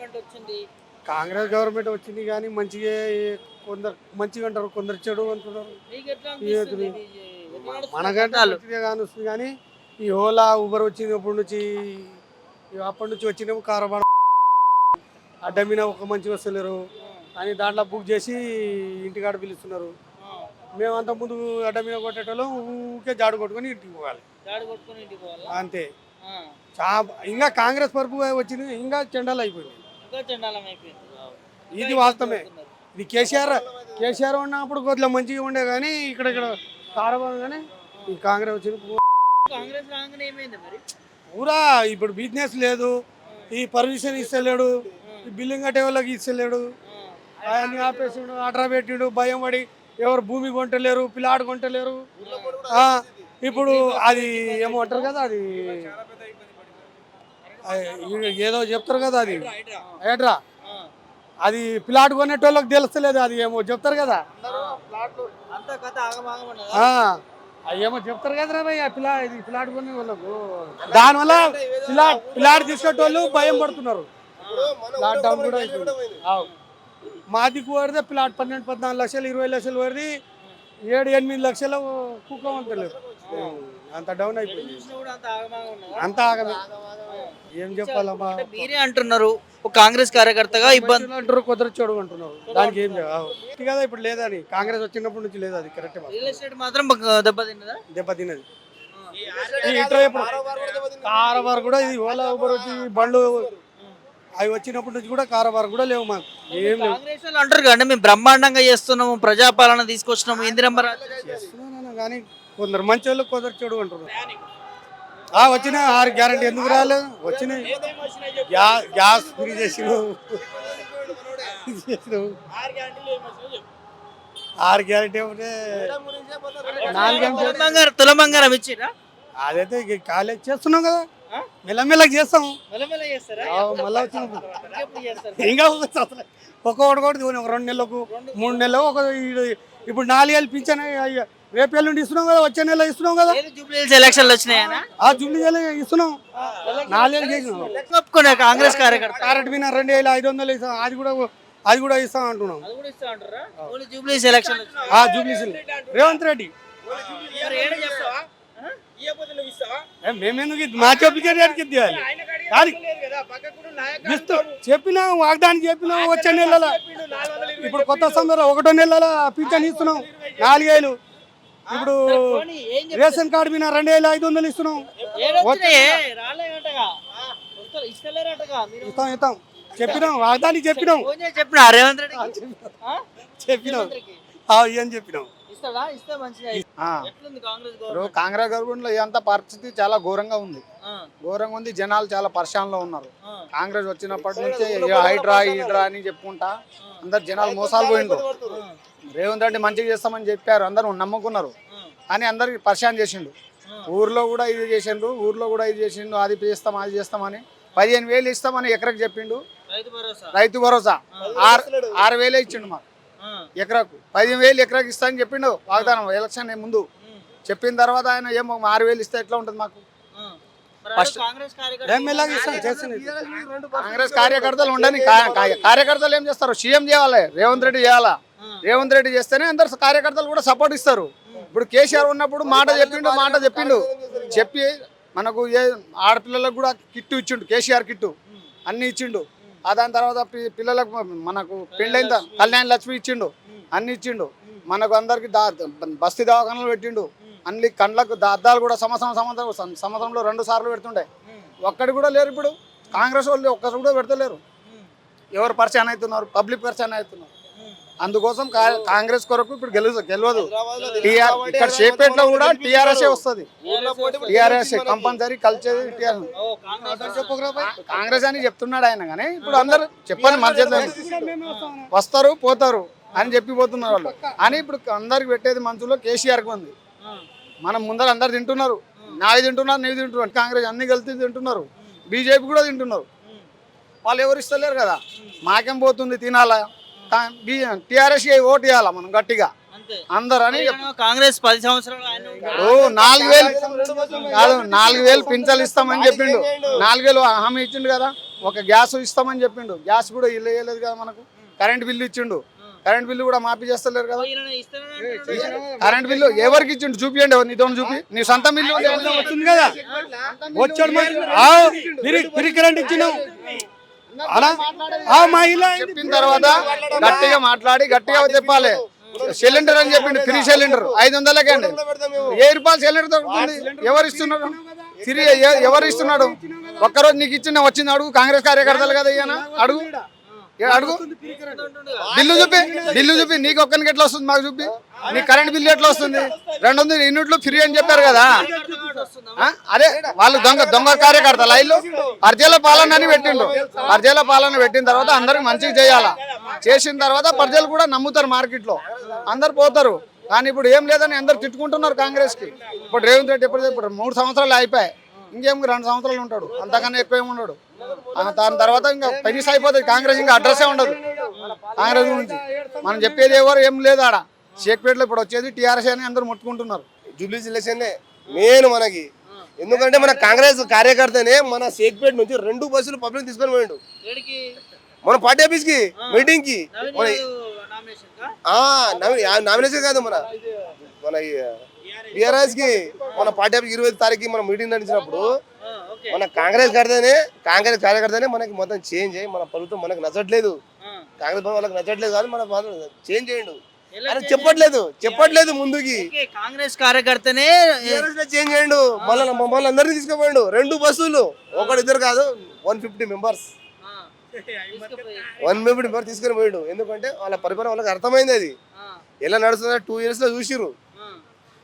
Government వచ్చింది. Congress government వచ్చింది కానీ మంచిగా కొందరు మంచిగా అంటారు కొందరు చెడు అంటున్నారు. మనకంటే? మంచిగా కానొస్తుంది కానీ ఈ ఓలా ఊబర్ వచ్చినప్పటి నుంచి అప్పటి నుంచి వచ్చిన కారబార అడ్డ మీద ఒక మంచిగా వస్తలేరు. అని దాంట్లో బుక్ చేసి ఇంటికాడ పిలుస్తున్నారు. ఆ, మేము అంత ముందు అడ్డ మీద కొట్టేటోళ్ళం ఊకే జాడు కొట్టుకొని ఇంటికి పోవాలి. అంతే. ఇంకా కాంగ్రెస్ పరుపు వచ్చింది ఇంకా చెండాలు అయిపోయింది ఇంకా చండాలం అయిపోయింది ఇది వాస్తవమే. ఇది కేసీఆర్ కేసీఆర్ ఉన్నప్పుడు కొద్దిగా మంచిగా ఉండే కానీ ఇక్కడ ఇక్కడ కానీ ఈ కాంగ్రెస్ మరి? పూరా ఇప్పుడు బిజినెస్ లేదు. ఈ పర్మిషన్ ఇస్తలేడు. ఈ బిల్లింగ్ కట్టే వాళ్ళకి ఇస్తలేడు. ఆయన్ని ఆపేసిండు ఆర్డర్ పెట్టిండు భయం పడి ఎవరు భూమి కొంటలేరు పిల్లాడు కొంటలేరు. ఆ, ఇప్పుడు అది ఏమో అంటారు కదా అది అది ఏదో చెప్తారు కదా అది. ఏట్రా ఆ. అది పిల్లాడు కొనేటోళ్ళకి తెలుస్తలేదు అది ఏమో చెప్తారు కదా. ఏమో చెప్తారు కదరా పిల్లా ఇది పిల్లాడు కొనే వాళ్ళకు దానివల్ల పిల్లా పిల్లాడు తీసుకెట్టోళ్ళు భయం పడుతున్నారు. లాక్డౌన్ కూడా అయిపోయింది. ఆవ్. మాది పడితే పిల్లాడు పన్నెండు పద్నాలుగు లక్షలు ఇరవై లక్షలు పడితే ఏడు ఎనిమిది లక్షలు కుక్క వంతలేదు అంత డౌన్ అయిపోయింది. అంత ఆగమే. ఏం చెప్పాలమ్మా? మీరే అంటున్నారు ఒక కాంగ్రెస్ కార్యకర్తగా ఇబ్బంది అంటారు కుదరదు చెడు అంటున్నారు. దానికి ఏం. ఇది కదా ఇప్పుడు లేదని. కాంగ్రెస్ వచ్చినప్పటి నుంచి లేదు అది కరెక్ట్ రియల్ ఎస్టేట్ మాత్రం దెబ్బతిన్నదా? దెబ్బతిన్నది. కారబార్ కూడా ఇది ఓలా ఊబర్ వచ్చి బండ్లు అవి వచ్చినప్పటి నుంచి కూడా కారబార్ కూడా లేవు మాకు. ఏం లేవు. అంటారు కదా మేము బ్రహ్మాండంగా చేస్తున్నాము ప్రజాపాలన తీసుకొచ్చినాము ఇందిరమ్మ కానీ కొందరు మంచి వాళ్ళు కొందరు చెడు ఆ వచ్చిన ఆరు గ్యారంటీ ఎందుకు రాలేదు వచ్చినాయి గ్యా- గ్యాస్ ఫ్రీ చేసినావు చేసినావు ఆరు గ్యారంటీ ఒకటే నాలుగు తులం బంగారం ఇచ్చిరా అదైతే ఇక కాలేజ్ చేస్తున్నాం కదా. మెల్లమెల్లకి చేస్తాం. మెల్లమెల్ల చేస్తారా? ఆ, మళ్ళా చేస్తారు? ఇంకా ఒక ఒక్కొక్కటి ఒకటి ఒక రెండు నెలలకు మూడు నెలలకు ఒక ఈ- ఇప్పుడు నాలుగేళ్ళు పింఛన్ అయ్య- రేపు ఎల్లుండి ఇస్తున్నాం కదా వచ్చే నెల ఇస్తున్నాం కదా. జూబ్లీహిల్స్ ఎలక్షన్లు వచ్చినాయనా? ఆ జూబ్లీ ఇస్తున్నాం. నాలుగేళ్ళు చేసినాం. ఒప్పుకున్నా కాంగ్రెస్ కార్యకర్త. క్యారెట్ మీద రెండు వేలు ఐదు వందలు ఇస్తాం. అది కూడా అది కూడా ఇస్తాం అంటున్నాం. జూబ్లీహిల్స్. ఆ జూబ్లీ రేవంత్ రెడ్డి. మేమెందుకు? మా చెప్పికే రేటుకి ఇవ్వాలి చెప్పినాం వాగ్దానం చెప్పినాం వచ్చే నెలల ఇప్పుడు కొత్త సంవత్సరం ఒకటో నెలల పింఛన్ ఇస్తున్నాం. నాలుగేళ్ళు. ఇప్పుడు? రేషన్ కార్డు మీద రెండు వేలు ఐదు వందలు ఇస్తున్నాం. ఇస్తాం ఇస్తాం. చెప్పినాం వాగ్దానికి చెప్పినాం. చెప్పినా రేవంత్ రెడ్డికి? ఆ? చెప్పినాం. ఏం కాంగ్రెస్ గవర్నమెంట్? కాంగ్రెస్ గవర్నమెంట్లో ఇదంతా పరిస్థితి చాలా ఘోరంగా ఉంది. ఘోరంగా ఉంది జనాలు చాలా పరిశాన్లో ఉన్నారు. కాంగ్రెస్ వచ్చినప్పటి నుంచి హైడ్రా హైడ్రా అని చెప్పుకుంటా అందరు జనాలు మోసాలు పోయిండ్రు. రేవంత్ రెడ్డి మంచిగా చేస్తామని చెప్పారు. అందరూ నమ్ముకున్నారు. అని అందరికి పరిశాన్ చేసిండు. ఊర్లో కూడా ఇది చేసిండు ఊర్లో కూడా ఇది చేసిండు అది చేస్తాం అది చేస్తామని పదిహేను వేలు ఇస్తామని ఎకరకు చెప్పిండు. రైతు భరోసా? ఆరు ఆరు వేలే ఇచ్చిండు మాకు. ఎకరకు. పదిహేను వేలు ఎకరకు ఇస్తా అని చెప్పిండు వాగ్దానం. ఎలక్షన్ ముందు. చెప్పిన తర్వాత ఆయన ఏమో ఆరు వేలు ఇస్తే ఎట్లా ఉంటుంది మాకు? ఫస్ట్- కాంగ్రెస్ ఇస్తాం? కార్యకర్తలు ఉండని కార్యకర్తలు ఏం చేస్తారు? సీఎం చేయాలి రేవంత్ రెడ్డి చేయాలా? రేవంత్ రెడ్డి చేస్తేనే అందరు కార్యకర్తలు కూడా సపోర్ట్ ఇస్తారు. ఇప్పుడు కేసీఆర్ ఉన్నప్పుడు మాట చెప్పిండు మాట చెప్పిండు. చెప్పి మనకు ఏ ఆడపిల్లలకు కూడా కిట్టు ఇచ్చిండు కేసీఆర్ కిట్టు. అన్ని ఇచ్చిండు. ఆ దాని తర్వాత పిల్లలకు మనకు పెళ్ళైన కళ్యాణ్ లక్ష్మి ఇచ్చిండు. అన్ని ఇచ్చిండు. మనకు అందరికి బస్తీ దవాఖానలు పెట్టిండు. అన్ని కండ్లకు అద్దాలు కూడా సంవత్సరం సంవత్సరం సంవత్సరంలో రెండు సార్లు పెడుతుండే. ఒక్కడి కూడా లేరు ఇప్పుడు. కాంగ్రెస్ వాళ్ళు ఒక్కరు కూడా పెడతలేరు. ఎవరు పరిచయం అవుతున్నారు? పబ్లిక్ పరిచయం అవుతున్నారు. అందుకోసం కాంగ్రెస్ కొరకు ఇప్పుడు గెలు గెలవదు. ఇక్కడ షేపేట్లో కూడా టీఆర్ఎస్ వస్తుంది. టీఆర్ఎస్ కంపల్సరీ కల్చర్ టీఆర్ఎస్ కాంగ్రెస్ అని చెప్తున్నాడు ఆయన కానీ ఇప్పుడు అందరు చేతిలో ఉంది. వస్తారు పోతారు అని చెప్పిపోతున్నారు వాళ్ళు. అని ఇప్పుడు అందరికి పెట్టేది మనసులో కేసీఆర్కి ఉంది. మనం ముందర అందరు తింటున్నారు. నాది తింటున్నారు నీది తింటున్నారు. కాంగ్రెస్ అన్ని కలిసి తింటున్నారు. బీజేపీ కూడా తింటున్నారు. వాళ్ళు ఎవరు ఇస్తలేరు కదా. మాకేం పోతుంది తినాలా? టీఆర్ఎస్ ఓటు వేయాలా మనం గట్టిగా? అంతే. అందరు అని ఆయన కాంగ్రెస్ పది సంవత్సరాలు నాలుగు వేలు కాదు నాలుగు వేలు పింఛలు ఇస్తామని చెప్పిండు. నాలుగు వేలు హామీ ఇచ్చిండు కదా. ఒక గ్యాస్ ఇస్తామని చెప్పిండు. గ్యాస్ కూడా ఇల్లు వేయలేదు కదా మనకు. కరెంట్ బిల్లు ఇచ్చిండు. కరెంట్ బిల్లు కూడా మాఫీ చేస్తలేరు కదా. కరెంట్ బిల్లు ఎవరికి ఇచ్చిండు? చూపియండి ఎవరు? నీతో చూపి. నీ సొంత బిల్లు వస్తుంది కదా. వచ్చాడు కరెంట్ ఇచ్చినాం అలా? ఆ, మా ఇల్లు. చెప్పిన తర్వాత గట్టిగా మాట్లాడి గట్టిగా చెప్పాలి. సిలిండర్ అని చెప్పిండు. Free cylinder. ఐదు వందలకే అండి. ఏ రూపాయలు సిలిండర్ దొరుకుతుంది? ఎవరు ఇస్తున్నారు? ఫ్రీ ఎ- ఎవరు ఇస్తున్నాడు? ఒక్కరోజు నీకు ఇచ్చిన వచ్చింది అడుగు. కాంగ్రెస్ కార్యకర్తలు కదా ఈయన? అడుగు. అడుగు. బిల్లు చూపి బిల్లు చూపి. నీకు ఒక్కరికి ఎట్లా వస్తుంది మాకు చూపి. నీ కరెంట్ బిల్లు ఎట్లా వస్తుంది? రెండు వందల యూనిట్లు ఫ్రీ అని చెప్పారు కదా. ఆ? అదే వాళ్ళు దొంగ దొంగ కార్యకర్త లైన్లు. అర్జల పాలన అని పెట్టిండు అర్జల పాలన పెట్టిన తర్వాత అందరికి మంచిగా చేయాలా. చేసిన తర్వాత ప్రజలు కూడా నమ్ముతారు మార్కెట్లో అందరు పోతారు. కానీ ఇప్పుడు ఏం లేదని అందరు తిట్టుకుంటున్నారు కాంగ్రెస్కి ఇప్పుడు రేవంత్ రెడ్డి ఎప్పుడు ఇప్పుడు మూడు సంవత్సరాలు అయిపోయాయి. ఇంకేం రెండు సంవత్సరాలు ఉంటాడు. అంతకన్నా ఎక్కువ ఏమి ఉండడు. దాని తర్వాత ఇంకా ఫినిష్ అయిపోతుంది. కాంగ్రెస్ ఇంకా అడ్రస్సే ఉండదు. కాంగ్రెస్ గురించి. మనం చెప్పేది ఎవరు ఏం లేదు ఆడ. షేక్పేటలో ఇప్పుడు వచ్చేది టీఆర్ఎస్ అని అందరూ ముట్టుకుంటున్నారు. జూబ్లీస్ ఎలక్షన్లే మెయిన్ మనకి. ఎందుకంటే మన కాంగ్రెస్ కార్యకర్తనే మన షేక్పేట నుంచి రెండు బస్సులు పబ్లిక్ తీసుకొని పోయిండు. మన పార్టీ ఆఫీస్కి మీటింగ్కి మన నామినేషన్ కాదు మన. మన బిఆర్ఎస్కి మన పార్టీ ఆఫీస్ ఇరవై తారీఖు మన మీటింగ్ నడిచినప్పుడు మన కాంగ్రెస్ కడితేనే కాంగ్రెస్ కార్యకర్తనే మనకి మొత్తం చేంజ్ అయ్యి మన ప్రభుత్వం మనకు నచ్చట్లేదు. కాంగ్రెస్ వాళ్ళకి నచ్చట్లేదు కానీ మన చేంజ్ చేయండు. అని చెప్పట్లేదు చెప్పట్లేదు ముందుకి. కాంగ్రెస్ కార్యకర్తనే చేంజ్ చేయండు? మళ్ళీ మమ్మల్ని అందరినీ తీసుకుపోయాడు. రెండు బస్సులు ఒకటి ఇద్దరు కాదు one fifty members one fifty member తీసుకొని పోయాడు. ఎందుకంటే వాళ్ళ పరిపాలన వాళ్ళకి అర్థమైంది అది. ఎలా నడుస్తుందో టూ ఇయర్స్లో చూసిరు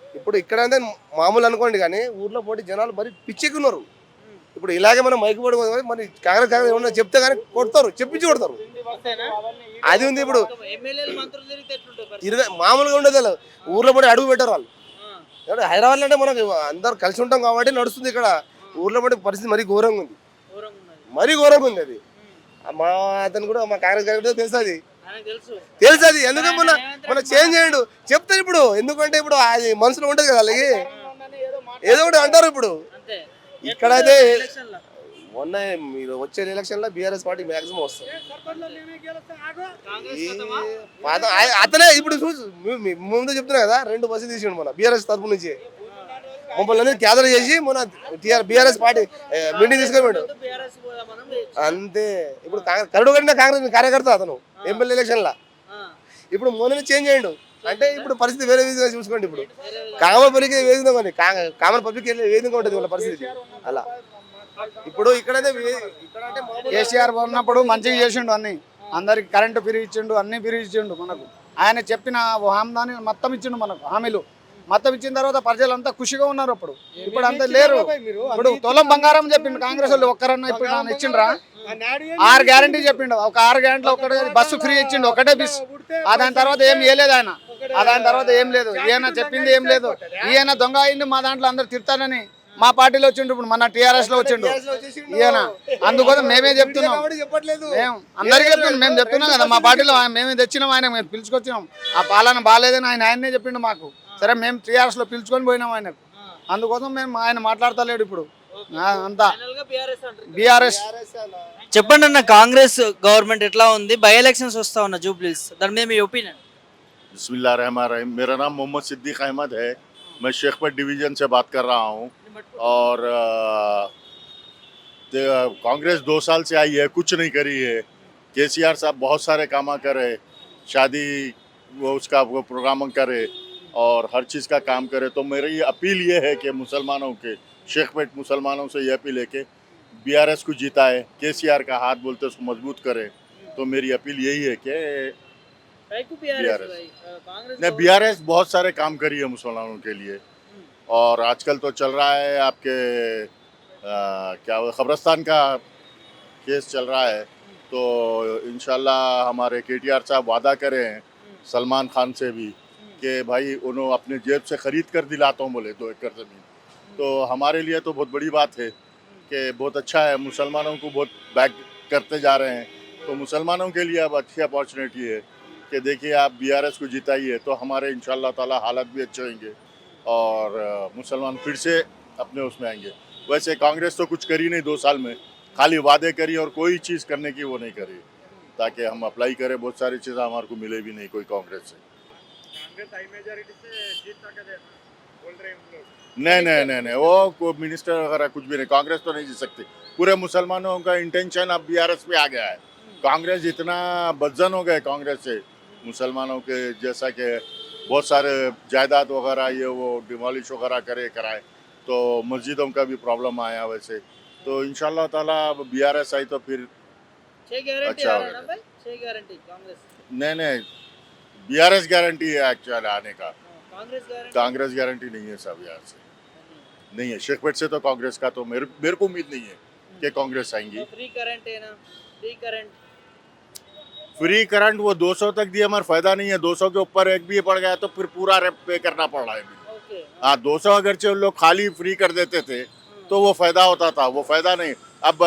ఇప్పుడు ఇక్కడ మామూలు అనుకోండి కానీ ఊర్లో పోటీ జనాలు మరి పిచ్చెక్కున్నారు. ఇప్పుడు ఇలాగే మనం మైకి పడి మరి కాంగ్రెస్ కాంగ్రెస్ ఏమన్నా చెప్తే కానీ కొడతారు చెప్పించి కొడతారు. అది ఉంది ఇప్పుడు? తిరగ మామూలుగా ఉండదు ఊర్లో పడి అడుగు పెట్టారు వాళ్ళు. హైదరాబాద్ అంటే మనకు అందరు కలిసి ఉంటాం కాబట్టి నడుస్తుంది ఇక్కడ. ఊర్లో పడి పరిస్థితి మరీ ఘోరంగా ఉంది. మరీ ఘోరంగా ఉంది అది. మా అతను కూడా మా కాంగ్రెస్ గారికి తెలుసు అది. తెలుసు. అది. ఎందుకంటే మన మన చేంజ్ చేయండు. చెప్తారు ఇప్పుడు. ఎందుకంటే ఇప్పుడు అది మనసులో ఉంటుంది కదా వాళ్ళకి. ఏదో ఒకటి అంటారు ఇప్పుడు. ఇక్కడైతే ఎలక్షన్లో. మొన్న మీరు వచ్చే ఎలక్షన్లో బీఆర్ఎస్ పార్టీ మాక్సిమం వస్తుంది. అతనే ఇప్పుడు చూసి ముందు చెప్తున్నా కదా రెండు బస్సులు తీసిండు మన బీఆర్ఎస్ తరపు నుంచి. మమ్మల్ని క్యాదర్ చేసి మన టీఆర్ బీఆర్ఎస్ పార్టీ మీటింగ్ పోదామని అంతే. ఇప్పుడు కాంగ్రెస్ కరుడు కట్టిన కాంగ్రెస్ కార్యకర్త అతను ఎమ్మెల్యే ఎలక్షన్ లా ఆ, ఇప్పుడు మొన్న చేంజ్ చేయండు. అంటే ఇప్పుడు పరిస్థితి వేరే విధంగా చూసుకోండి ఇప్పుడు. కామన్ పబ్లిక్ ఏ విధంగా ఉంది కా- కామన్ పబ్లిక్ విధంగా ఉంటుంది వాళ్ళ పరిస్థితి. అలా. ఇప్పుడు ఇక్కడైతే కేసీఆర్ ఉన్నప్పుడు మంచిగా చేసిండు అన్ని. అందరికి కరెంటు ఫ్రీ ఇచ్చిండు అన్ని ఫ్రీ ఇచ్చిండు మనకు. ఆయన చెప్పిన హామీని మొత్తం ఇచ్చిండు మనకు హామీలు. మొత్తం ఇచ్చిన తర్వాత ప్రజలంతా ఖుషిగా ఉన్నారు అప్పుడు. ఇప్పుడు అంతా లేరు. ఇప్పుడు తులం బంగారం చెప్పిండు కాంగ్రెస్ వాళ్ళు ఒక్కరన్నా ఇప్పుడు ఇచ్చిండ్రా? ఆరు గ్యారంటీ చెప్పిండు. ఒక ఆరు గ్యారెంటీలో ఒకటే బస్సు ఫ్రీ ఇచ్చిండు ఒకటే బిస్. ఆ దాని తర్వాత ఏం ఇవ్వలేదు ఆయన. దాని తర్వాత ఏం లేదు. ఈయన చెప్పింది ఏం లేదు. ఈయన దొంగ అయింది మా దాంట్లో అందరు తిడతానని మా పార్టీలో వచ్చిండు ఇప్పుడు మన టీఆర్ఎస్లో వచ్చిండు. ఈయన. అందుకోసం మేమే చెప్తున్నాం. మేము అందరికీ చెప్తున్నాం. మేము చెప్తున్నాం కదా మా పార్టీలో ఆయన- మేమే తెచ్చినాం ఆయన మేము పిలుచుకొచ్చినాం. ఆ పాలన బాగాలేదని ఆయన ఆయన్నే చెప్పిండు మాకు. సరే మేము టీఆర్ఎస్లో పిలుచుకొని పోయినాం ఆయనకు. అందుకోసం మేము ఆయన మాట్లాడతలేడు ఇప్పుడు. అంతా. బీఆర్ఎస్ చెప్పండి అన్న కాంగ్రెస్ గవర్నమెంట్ ఎట్లా ఉంది? బై ఎలక్షన్స్ వస్తా ఉన్న జూబ్లీస్ దాని మీద మీ ఒపీనియన్ बिस्मिल्लाहिर्रहमानिर्रहीम। मेरा नाम मोहम्मद सिद्दीक अहमद है। मैं शेखपत डिवीज़न से बात कर रहा हूँ। और कांग्रेस दो साल से आई है, कुछ नहीं करी है। के सी आर साहब बहुत सारे काम करे, शादी, वो उसका वो प्रोग्राम करे, और हर चीज़ का काम करे। तो मेरी अपील ये है कि मुसलमानों के शेखपेट मुसलमानों से ये अपील है कि बी को जिताए के सी आर का हाथ बोलते उसको मज़बूत करे। तो मेरी अपील यही है कि नहीं एस बहुत सारे काम करी है मुसलमानों के लिए। और आजकल तो चल रहा है आपके आ, क्या खबरस्तान का केस चल रहा है। तो इन हमारे के टी आर साहब वादा करे हैं सलमान खान से भी कि भाई उन्होंने अपने जेब से ख़रीद कर दिलाता हूँ बोले दो एकड़ ज़मीन। तो हमारे लिए तो बहुत बड़ी बात है कि बहुत अच्छा है मुसलमानों को बहुत बैक करते जा रहे हैं। तो मुसलमानों के लिए अब अच्छी अपॉर्चुनिटी है। कि देखिए आप बीआरएस को जिताइए तो हमारे इन ताला हालत भी अच्छे होंगे और मुसलमान फिर से अपने उसमें आएँगे। वैसे कांग्रेस तो कुछ करी नहीं दो साल में खाली वादे करी और कोई चीज़ करने की वो नहीं करी ताकि हम अप्लाई करें बहुत सारी चीज़ें हमारे को मिले भी नहीं कोई कांग्रेस से। नहीं नहीं नहीं नहीं वो को मिनिस्टर वगैरह कुछ भी नहीं कांग्रेस तो नहीं जीत सकती। पूरे मुसलमानों का इंटेंशन अब बीआरएस पे आ गया है। कांग्रेस इतना बदजन हो गए कांग्रेस से। मुसलमानों के जैसा कि बहुत सारे जायदाद वगैरह ये वो डिमोलिश वगैरह करे कराए तो मस्जिदों का भी प्रॉब्लम आया वैसे। तो इंशाल्लाह ताला अब एस आई तो फिर अच्छा आ रहा है होगा। ना भाई? छह गारंटी कांग्रेस। नहीं नहीं बीआरएस गारंटी है एक्चुअल आने का। हाँ, कांग्रेस गारंटी कांग्रेस गारंटी नहीं है सब यहाँ से। नहीं है शेखपेट से तो कांग्रेस का तो मेरे मेरे को उम्मीद नहीं है कि कांग्रेस आएँगी। तो फ्री करंट है ना फ्री करंट फ्री करंट वो 200 तक दिए हमारा फ़ायदा नहीं है। 200 के ऊपर एक भी पड़ गया तो फिर पूरा रेप पे करना पड़ रहा है। हाँ 200 अगर से लोग खाली फ्री कर देते थे तो वो फ़ायदा होता था वो फ़ायदा नहीं। अब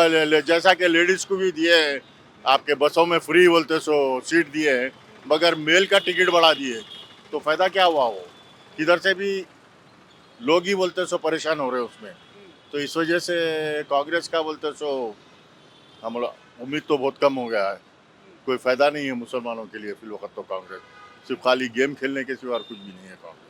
जैसा कि लेडीज़ को भी दिए हैं, आपके बसों में फ्री बोलते सो सीट दिए हैं मगर मेल का टिकट बढ़ा दिए तो फ़ायदा क्या हुआ वो? किधर से भी लोग ही बोलते सो परेशान हो रहे उसमें। तो इस वजह से कांग्रेस का बोलते सो हम उम्मीद तो बहुत कम हो गया है। कोई फ़ायदा नहीं है मुसलमानों के लिए फिल वक्त तो कांग्रेस। सिर्फ़ खाली गेम खेलने के सिवा और कुछ भी नहीं है कांग्रेस।